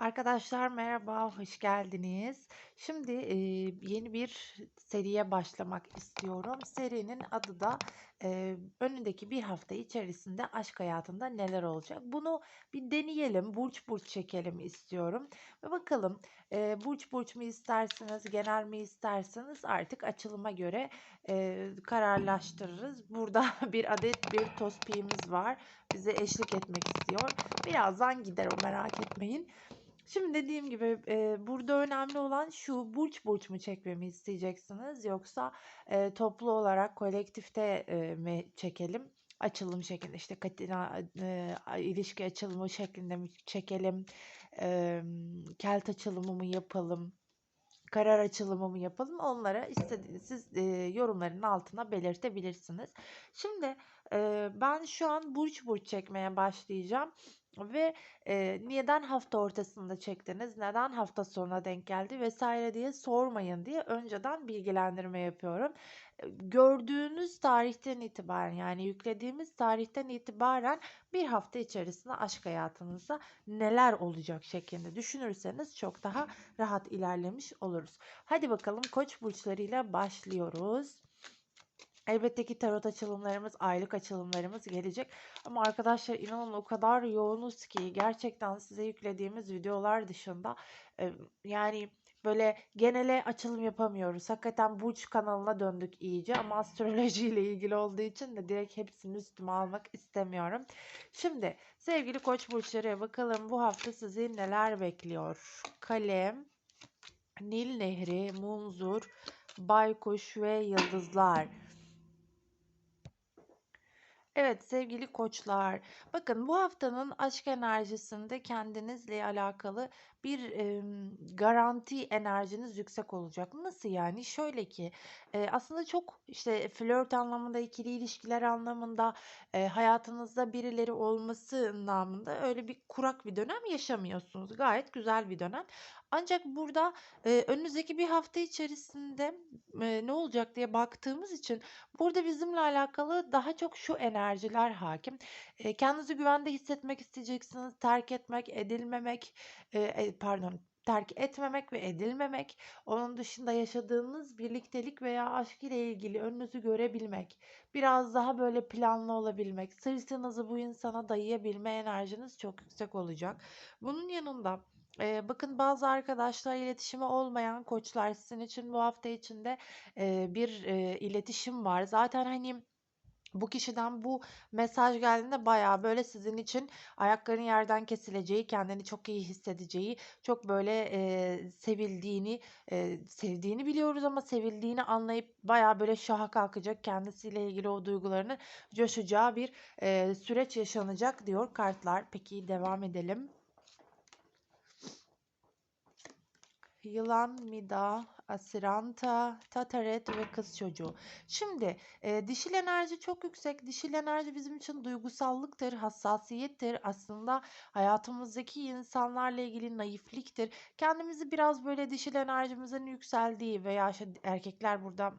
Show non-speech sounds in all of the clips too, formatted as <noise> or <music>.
Arkadaşlar merhaba, hoş geldiniz. Şimdi eee, yeni bir seriye başlamak istiyorum. Serinin adı da eee, önündeki bir hafta içerisinde aşk hayatında neler olacak? Bunu bir deneyelim, burç burç çekelim istiyorum. Ve bakalım eee, burç burç mu istersiniz, genel mi isterseniz artık açılıma göre eee, kararlaştırırız. Burada <laughs> bir adet bir tospiyemiz var. Bize eşlik etmek istiyor. Birazdan gider o merak etmeyin. Şimdi dediğim gibi, eee, burada önemli olan şu, burç burç mu çekmemi isteyeceksiniz yoksa, eee, toplu olarak kolektifte, eee, mi çekelim? Açılım şeklinde, işte, katina eee, ilişki açılımı şeklinde mi çekelim? Emm, kelt açılımı mı yapalım? Karar açılımı mı yapalım? Onlara istediğiniz siz, eee, yorumların altına belirtebilirsiniz. Şimdi, eee, ben şu an burç burç çekmeye başlayacağım ve, eee, neden hafta ortasında çektiniz, neden hafta sonuna denk geldi vesaire diye sormayın diye önceden bilgilendirme yapıyorum. Gördüğünüz tarihten itibaren, yani yüklediğimiz tarihten itibaren bir hafta içerisinde aşk hayatınızda neler olacak şeklinde düşünürseniz çok daha rahat ilerlemiş oluruz. Hadi bakalım Koç burçlarıyla başlıyoruz. Elbette ki tarot açılımlarımız, aylık açılımlarımız gelecek. Ama arkadaşlar inanın o kadar yoğunuz ki gerçekten size yüklediğimiz videolar dışında yani böyle genele açılım yapamıyoruz. Hakikaten burç kanalına döndük iyice ama astroloji ile ilgili olduğu için de direkt hepsini üstüme almak istemiyorum. Şimdi sevgili koç burçları bakalım bu hafta sizi neler bekliyor? Kalem, Nil Nehri, Munzur, Baykuş ve Yıldızlar. Evet sevgili koçlar, bakın bu haftanın aşk enerjisinde kendinizle alakalı bir em, garanti enerjiniz yüksek olacak. Nasıl yani? Şöyle ki e, aslında çok işte flört anlamında, ikili ilişkiler anlamında, e, hayatınızda birileri olması anlamında öyle bir kurak bir dönem yaşamıyorsunuz. Gayet güzel bir dönem. Ancak burada e, önümüzdeki bir hafta içerisinde e, ne olacak diye baktığımız için Burada bizimle alakalı daha çok şu enerjiler hakim. Eee, kendinizi güvende hissetmek isteyeceksiniz. Terk etmek, edilmemek, e, pardon, terk etmemek ve edilmemek. Onun dışında yaşadığınız birliktelik veya aşk ile ilgili önünüzü görebilmek. Biraz daha böyle planlı olabilmek. Sırtınızı bu insana dayayabilme enerjiniz çok yüksek olacak. Bunun yanında Eee, bakın bazı arkadaşlar iletişimi olmayan koçlar sizin için bu hafta içinde eee, bir eee, iletişim var. Zaten hani bu kişiden bu mesaj geldiğinde bayağı böyle sizin için ayakların yerden kesileceği, kendini çok iyi hissedeceği, çok böyle eee, sevildiğini, eee, sevdiğini biliyoruz ama sevildiğini anlayıp bayağı böyle şaha kalkacak, kendisiyle ilgili o duygularını coşacağı bir eee, süreç yaşanacak diyor kartlar. Peki devam edelim. Yılan, Mida, Asiranta, Tataret ve Kız Çocuğu. Şimdi e, dişil enerji çok yüksek. Dişil enerji bizim için duygusallıktır, hassasiyettir. Aslında hayatımızdaki insanlarla ilgili naifliktir. Kendimizi biraz böyle dişil enerjimizin yükseldiği veya işte erkekler burada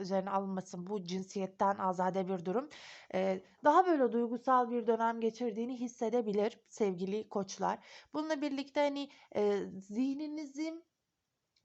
üzerine alınmasın bu cinsiyetten azade bir durum. Ee, daha böyle duygusal bir dönem geçirdiğini hissedebilir sevgili koçlar. Bununla birlikte hani e, zihninizin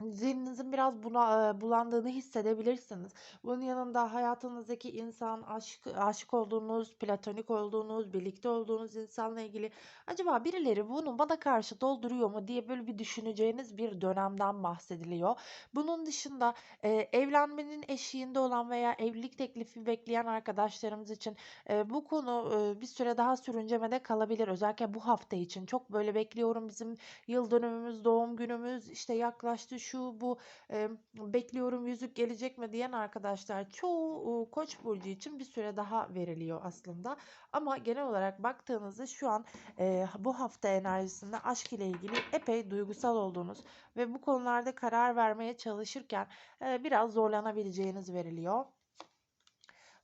Zihninizin biraz buna bulandığını hissedebilirsiniz. Bunun yanında hayatınızdaki insan, aşk aşık olduğunuz, platonik olduğunuz, birlikte olduğunuz insanla ilgili acaba birileri bunu bana karşı dolduruyor mu diye böyle bir düşüneceğiniz bir dönemden bahsediliyor. Bunun dışında eee, evlenmenin eşiğinde olan veya evlilik teklifi bekleyen arkadaşlarımız için eee, bu konu eee, bir süre daha sürüncemede kalabilir. Özellikle bu hafta için çok böyle bekliyorum bizim yıl dönümümüz, doğum günümüz işte yaklaştı şu bu e, bekliyorum yüzük gelecek mi diyen arkadaşlar çoğu e, Koç burcu için bir süre daha veriliyor aslında. Ama genel olarak baktığınızda şu an e, bu hafta enerjisinde aşk ile ilgili epey duygusal olduğunuz ve bu konularda karar vermeye çalışırken e, biraz zorlanabileceğiniz veriliyor.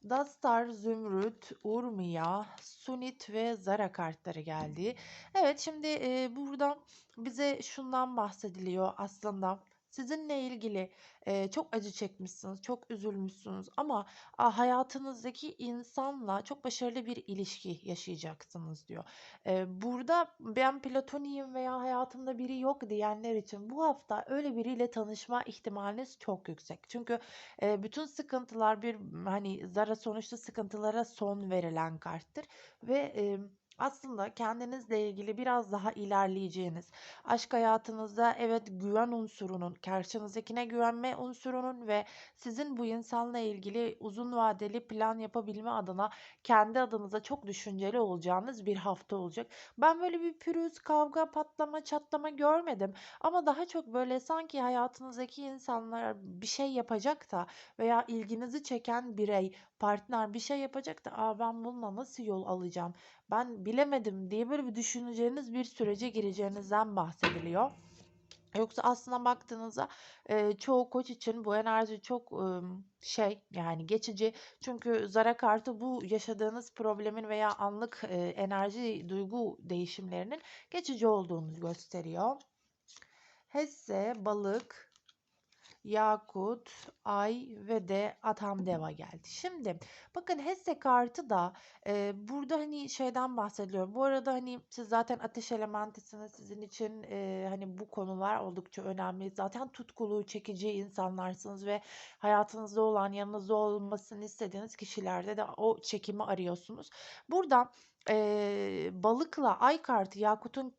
Dastar, Zümrüt, Urmiya, Sunit ve Zara kartları geldi. Evet şimdi e, burada bize şundan bahsediliyor aslında. Sizinle ilgili, eee, çok acı çekmişsiniz, çok üzülmüşsünüz ama, aaa, hayatınızdaki insanla çok başarılı bir ilişki yaşayacaksınız diyor. Eee, burada ben platonik'im veya hayatımda biri yok diyenler için bu hafta öyle biriyle tanışma ihtimaliniz çok yüksek. Çünkü, eee, bütün sıkıntılar bir, hani, zara sonuçta sıkıntılara son verilen karttır ve, emm, aslında kendinizle ilgili biraz daha ilerleyeceğiniz, aşk hayatınızda evet güven unsurunun, karşınızdakine güvenme unsurunun ve sizin bu insanla ilgili uzun vadeli plan yapabilme adına kendi adınıza çok düşünceli olacağınız bir hafta olacak. Ben böyle bir pürüz, kavga, patlama, çatlama görmedim ama daha çok böyle sanki hayatınızdaki insanlar bir şey yapacak da veya ilginizi çeken birey, partner bir şey yapacak da "A, ben bununla nasıl yol alacağım, ben bilemedim." diye böyle bir düşüneceğiniz bir sürece gireceğinizden bahsediliyor. Yoksa aslına baktığınızda, eee, çoğu koç için bu enerji çok, ımm, şey, yani geçici. Çünkü Zara kartı bu yaşadığınız problemin veya anlık, eee, enerji, duygu değişimlerinin geçici olduğunu gösteriyor. Hesse, balık, yakut, ay ve de atam deva geldi. Şimdi bakın Hesse kartı da e, burada hani şeyden bahsediyorum. Bu arada hani siz zaten ateş elementisiniz. Sizin için e, hani bu konular oldukça önemli. Zaten tutkulu, çekici insanlarsınız ve hayatınızda olan, yanınızda olmasını istediğiniz kişilerde de o çekimi arıyorsunuz. Burada Eee, balıkla ay kartı Yakut'un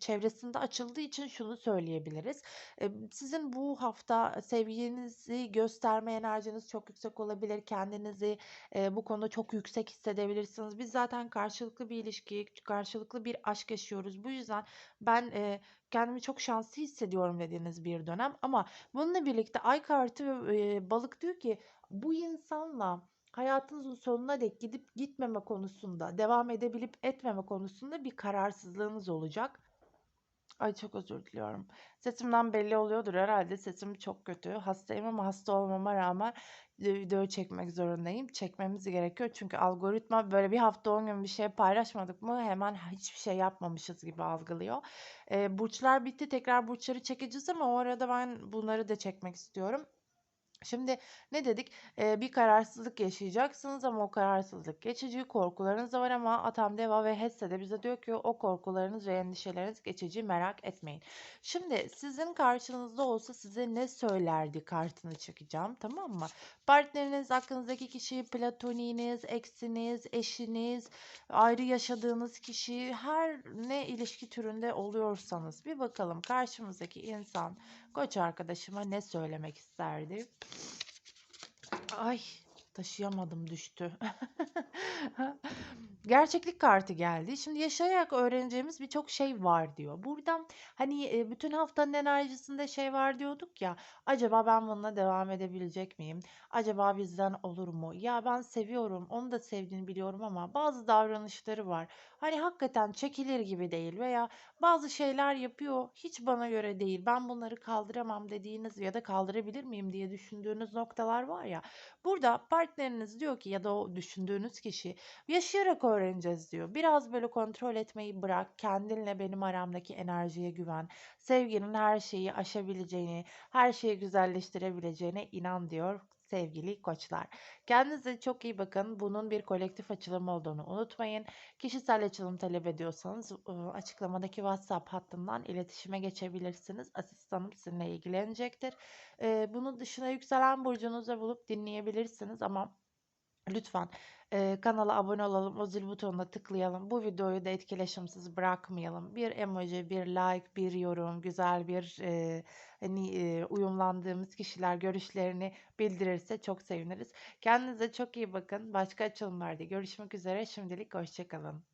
çevresinde açıldığı için şunu söyleyebiliriz. Emm, sizin bu hafta sevginizi gösterme enerjiniz çok yüksek olabilir. Kendinizi, eee, bu konuda çok yüksek hissedebilirsiniz. Biz zaten karşılıklı bir ilişki, karşılıklı bir aşk yaşıyoruz. Bu yüzden ben, eee, kendimi çok şanslı hissediyorum dediğiniz bir dönem ama bununla birlikte ay kartı, eee, balık diyor ki bu insanla hayatınızın sonuna dek gidip gitmeme konusunda, devam edebilip etmeme konusunda bir kararsızlığınız olacak. Ay çok özür diliyorum. Sesimden belli oluyordur herhalde. Sesim çok kötü. Hastayım ama hasta olmama rağmen video çekmek zorundayım. Çekmemiz gerekiyor çünkü algoritma böyle bir hafta 10 gün bir şey paylaşmadık mı hemen hiçbir şey yapmamışız gibi algılıyor. Ee, burçlar bitti. Tekrar burçları çekeceğiz ama o arada ben bunları da çekmek istiyorum. Şimdi ne dedik? Eee, bir kararsızlık yaşayacaksınız ama o kararsızlık geçici. Korkularınız da var ama Atam Deva ve Hesse de bize diyor ki o korkularınız ve endişeleriniz geçici merak etmeyin. Şimdi sizin karşınızda olsa size ne söylerdi kartını çekeceğim tamam mı? Partneriniz, aklınızdaki kişi, platoniğiniz, eksiniz, eşiniz, ayrı yaşadığınız kişi her ne ilişki türünde oluyorsanız bir bakalım karşımızdaki insan koç arkadaşıma ne söylemek isterdi? Ay taşıyamadım düştü. <laughs> Gerçeklik kartı geldi. Şimdi yaşayarak öğreneceğimiz birçok şey var diyor. Burada hani e, bütün haftanın enerjisinde şey var diyorduk ya. Acaba ben bununla devam edebilecek miyim? Acaba bizden olur mu? Ya ben seviyorum, onu da sevdiğini biliyorum ama bazı davranışları var. Hani hakikaten çekilir gibi değil veya bazı şeyler yapıyor hiç bana göre değil. Ben bunları kaldıramam dediğiniz ya da kaldırabilir miyim diye düşündüğünüz noktalar var ya. Burada partneriniz diyor ki ya da o düşündüğünüz kişi yaşayarak öğreneceğiz diyor. Biraz böyle kontrol etmeyi bırak. Kendinle benim aramdaki enerjiye güven. Sevginin her şeyi aşabileceğini, her şeyi güzelleştirebileceğine inan diyor sevgili koçlar. Kendinize çok iyi bakın. Bunun bir kolektif açılım olduğunu unutmayın. Kişisel açılım talep ediyorsanız açıklamadaki WhatsApp hattından iletişime geçebilirsiniz. Asistanım sizinle ilgilenecektir. Bunun dışında yükselen burcunuzu bulup dinleyebilirsiniz ama Lütfen e, kanala abone olalım, o zil butonuna tıklayalım. Bu videoyu da etkileşimsiz bırakmayalım. Bir emoji, bir like, bir yorum, güzel bir e, hani e, uyumlandığımız kişiler görüşlerini bildirirse çok seviniriz. Kendinize çok iyi bakın. Başka açılımlarda görüşmek üzere. Şimdilik hoşçakalın.